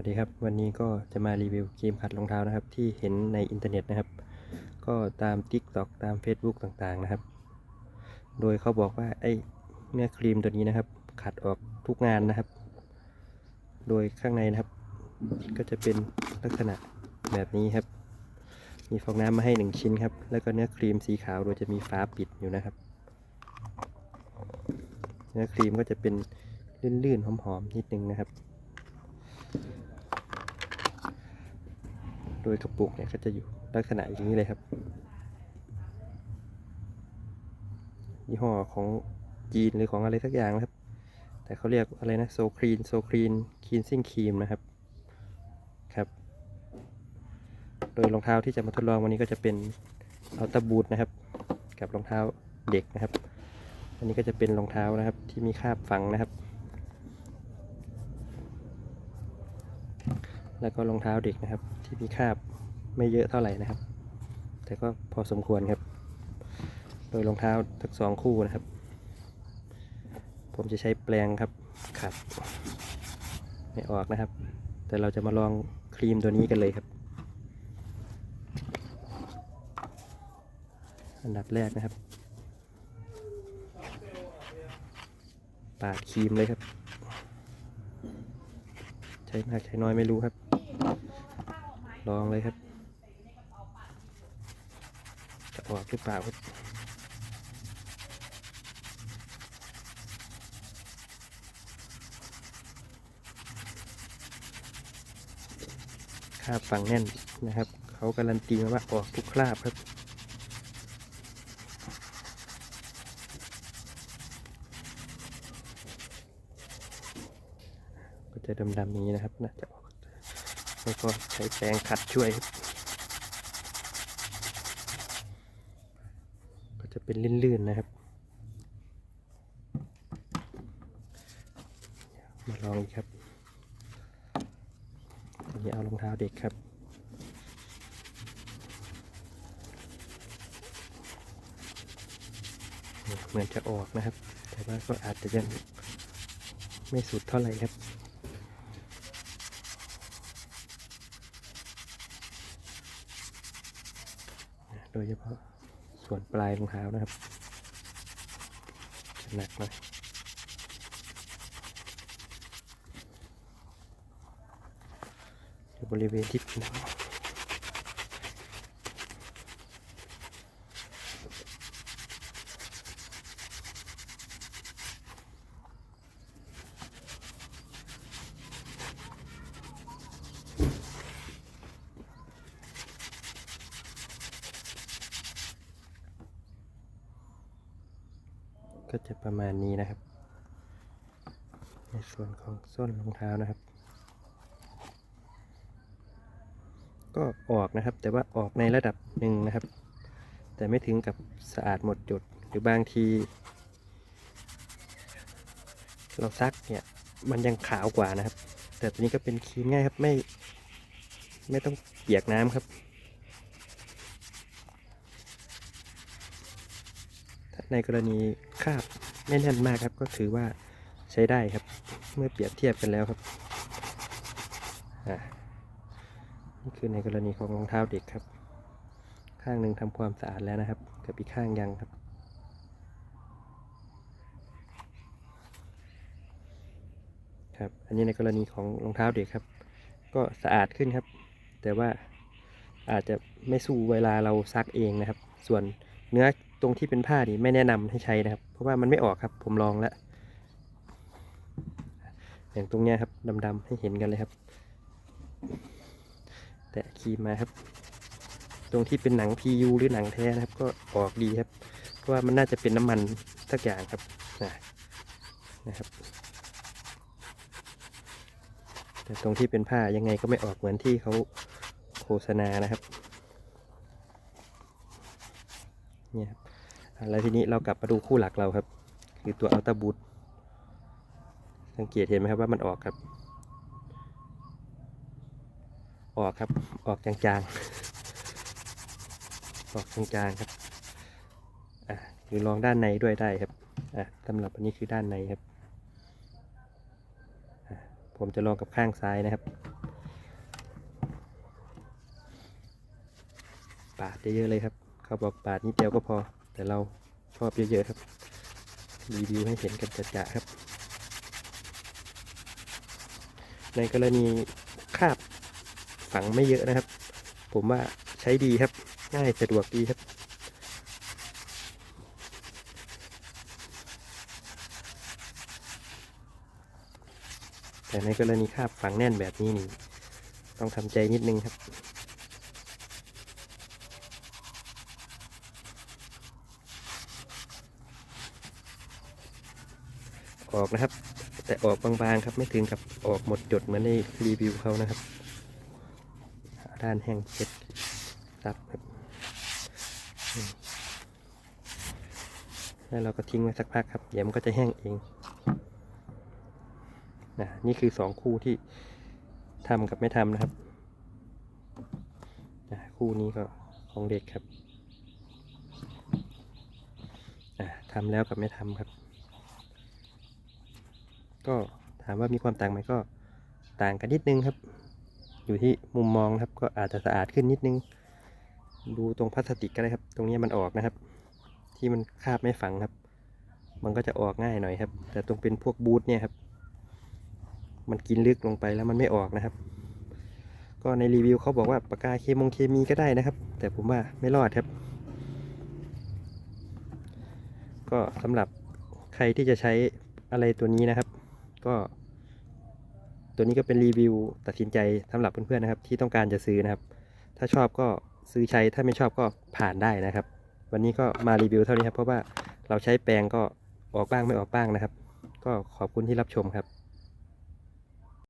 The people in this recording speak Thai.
วัสดีครับวันนี้ก็จะมารีวิวครีมขัดรองเท้านะครับ ที่เห็นในอินเทอร์เน็ตนะครับ ก็ตาม TikTok ตาม Facebook ต่างๆนะครับ โดยเขาบอกว่าไอ้เนื้อครีมตัวนี้นะครับ ขัดออกทุกงานนะครับ โดยข้างในนะครับ ก็จะเป็นลักษณะแบบนี้ครับ มีฟองน้ำมาให้หนึ่งชิ้นครับ แล้วก็เนื้อครีมสีขาวโดยจะมีฝาปิดอยู่นะครับ เนื้อครีมก็จะเป็นลื่นๆหอมๆนิดนึงนะครับ โดยกระปุกเนี่ยก็จะอยู่ลักษณะอย่างนี้เลยครับยี่ห้อของจีนหรือของอะไรสักอย่างนะครับ แต่เขาเรียกอะไรนะโซครีนโซครีนคีนซิ่งครีมนะครับครับ โดยรองเท้าที่จะมาทดลองวันนี้ก็จะเป็นอัลต a บูทนะครับ กับรองเท้าเด็กนะครับ อันนี้ก็จะเป็นรองเท้านะครับที่มีคาบฝังนะครับ แล้วก็รองเท้าเด็กนะครับ ที่มีคราบไม่เยอะเท่าไหร่นะครับ แต่ก็พอสมควรครับ โดยรองเท้าทั้งสองคู่นะครับ ผมจะใช้แปรงครับขัดไม่ออกนะครับ แต่เราจะมาลองครีมตัวนี้กันเลยครับ อันดับแรกนะครับ ปาดครีมเลยครับ ใช้มากใช้น้อยไม่รู้ครับ ลองเลยครับ จะออกหรือเปล่าครับคราบฝังแน่นนะครับ เขาการันตีมาว่าออกทุกคราบครับ จะดำๆอย่างนี้นะครับน่าจะออกแล้วก็ใช้แปรงขัดช่วย ก็จะเป็นลื่นๆนะครับ มาลองอีกครับอันนี้เอารองเท้าเด็กครับเหมือนจะออกนะครับ แต่ว่าก็อาจจะยังไม่สุดเท่าไหร่ครับ โดยเฉพาะส่วนปลายรองเท้านะครับหนักหน่อยอยู่บริเวณที่ผิวก็ จะประมาณนี้นะครับ ในส่วนของส้นรองเท้านะครับ ก็ออกนะครับ แต่ว่าออกในระดับหนึ่งนะครับ แต่ไม่ถึงกับสะอาดหมดจดหรือบางที เราซักเนี่ยมันยังขาวกว่านะครับ แต่ตัวนี้ก็เป็นครีมง่ายครับไม่ไม่ต้องเปียกน้ำครับ ถ้า ในกรณีคาบไม่แน่นมากครับ ก็ถือว่าใช้ได้ครับ เมื่อเปรียบเทียบกันแล้วครับนี่คือในกรณีของรองเท้าเด็กครับ ข้างหนึ่งทำความสะอาดแล้วนะครับกับอีกข้างยังครับครับอันนี้ในกรณีของรองเท้าเด็กครับ ก็สะอาดขึ้นครับ แต่ว่าอาจจะไม่สู้เวลาเราซักเองนะครับ ส่วนเนื้อ ตรงที่เป็นผ้านี่ไม่แนะนำให้ใช้นะครับ เพราะว่ามันไม่ออกครับ ผมลองแล้วอย่างตรงเนี้ยครับดำๆให้เห็นกันเลยครับ แตะครีมมาครับ ตรงที่เป็นหนัง PU หรือหนังแท้นะครับ ก็ออกดีครับ เพราะว่ามันน่าจะเป็นน้ำมันสักอย่างครับนะนะครับแต่ตรงที่เป็นผ้ายังไงก็ไม่ออกเหมือนที่เขาโฆษณานะครับเนี่ยครับ แล้วทีนี้เรากลับมาดูคู่หลักเราครับ คือตัวอัลตาบูทสังเกตเห็นไหมครับว่ามันออกครับ ออกครับออกจางๆ ออกจางๆครับอะคือลองด้านในด้วยได้ครับอะสำหรับอันนี้คือด้านในครับผมจะลองกับข้างซ้ายนะครับ ปาดเยอะเลยครับ เขาบอกปาดนิดเดียวก็พอ แต่เราชอบเยอะๆครับ รีวิวให้เห็นกันจะๆครับ ในกรณีคาบฝังไม่เยอะนะครับ ผมว่าใช้ดีครับ ง่ายสะดวกดีครับแต่ในกรณีคาบฝังแน่นแบบนี้นี่ ต้องทำใจนิดนึงครับ ออกนะครับ แต่ออกบางๆครับไม่ถึงกับออกหมดจดเหมือนในรีวิวเขานะครับด้านแห้งเช็ดซับครับแล้วเราก็ทิ้งไว้สักพักครับเดี๋ยวมันก็จะแห้งเองนะนี่คือสองคู่ที่ทำกับไม่ทำนะครับนะคู่นี้ก็ของเด็กครับอะทำแล้วกับไม่ทำครับ ก็ถามว่ามีความต่างไหมก็ต่างกันนิดนึงครับ อยู่ที่มุมมองครับก็อาจจะสะอาดขึ้นนิดนึง ดูตรงพลาสติกก็ได้ครับ ตรงนี้มันออกนะครับ ที่มันคาบไม่ฝังครับ มันก็จะออกง่ายหน่อยครับ แต่ตรงเป็นพวกบูทเนี่ยครับ มันกินลึกลงไปแล้วมันไม่ออกนะครับ ก็ในรีวิวเขาบอกว่าปากกาเคมงเคมีก็ได้นะครับ แต่ผมว่าไม่รอดครับ ก็สำหรับใครที่จะใช้อะไรตัวนี้นะครับ ก็ ตัวนี้ก็เป็นรีวิวตัดสินใจสำหรับเพื่อนๆนะครับ ที่ต้องการจะซื้อนะครับ ถ้าชอบก็ซื้อใช้ถ้าไม่ชอบก็ผ่านได้นะครับ วันนี้ก็มารีวิวเท่านี้ครับ เพราะว่าเราใช้แปลงก็ออกบ้างไม่ออกบ้างนะครับ ก็ขอบคุณที่รับชมครับ